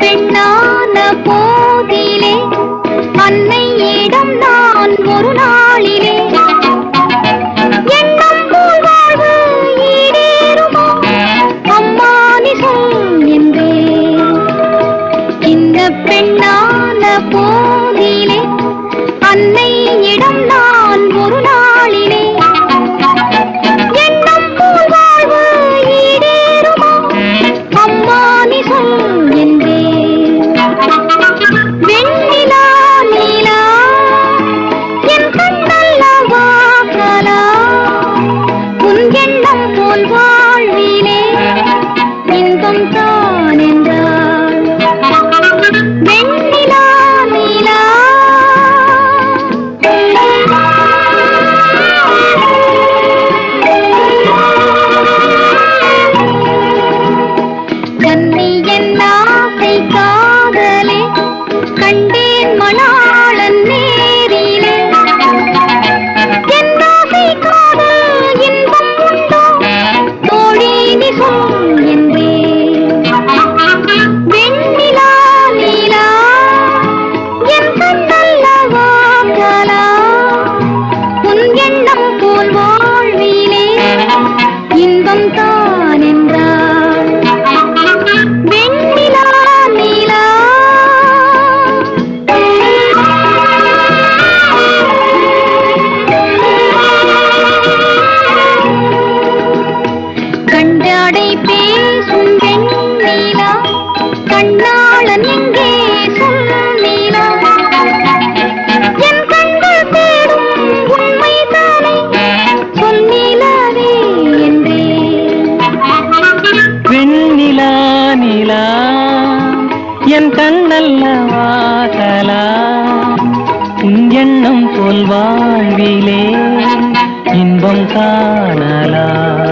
பெண்ணான போதிலே அன்னையிடம் நான் ஒரு நாள் கோவிலே அன்னை நிலா என் கண்ணல்லவா தலா எண்ணம் போல் வாழ்விலே இன்பம் காணலாம்